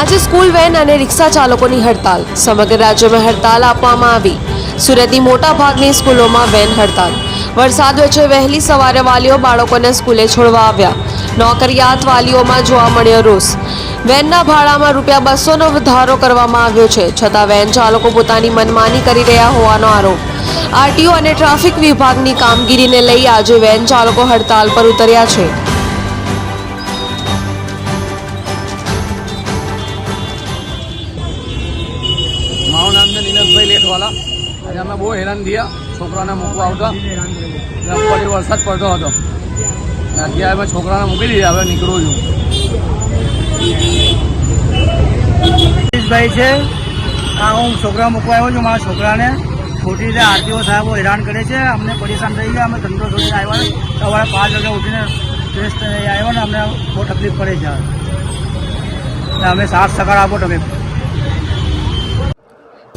આજે school van અને રિક્ષા ચાલકોની હડતાલ. સમગ્ર રાજ્યમાં હડતાલ આપવામાં આવી. સુરતની મોટા ભાગની સ્કૂલોમાં વેન હડતાલ. વરસાદ વચ્ચે વહેલી સવારે વાલીઓ બાળકોને સ્કૂલે છોડવા આવ્યા. નોકરિયાત વાલીઓમાં જોવા મળ્યો રોષ. વેનના ભાડામાં રૂપિયા બસોનો વધારો કરવામાં આવ્યો છે, છતાં વેન ચાલકો પોતાની મનમાની કરી રહ્યા હોવાનો આરોપ. આરટીઓ અને ટ્રાફિક વિભાગની કામગીરીને લઈ આજે વેન ચાલકો હડતાલ પર ઉતર્યા છે. મારું નામ છે નિલેશભાઈ લેઠવાલા આજે અમે બહુ હેરાન થયા, છોકરાને મૂકવા આવતા. ફરી વરસાદ પડતો હતો. અત્યારે અમે છોકરાને મૂકી દીધા, હવે નીકળું છું. ભાઈ છે. આ હું છોકરા મૂકવા આવ્યો છું, મારા છોકરાને. ખોટી રીતે આરટીઓ સાહેબો હેરાન કરે છે. અમને પરેશાન થઈ ગયા, અમે ધંધો છોડીને આવ્યા સવારે પાંચ વાગે ઉઠીને ફ્રેશ આવ્યા ને, અમને બહુ તકલીફ પડે છે. અમે સાથ સકાર આપો તમે.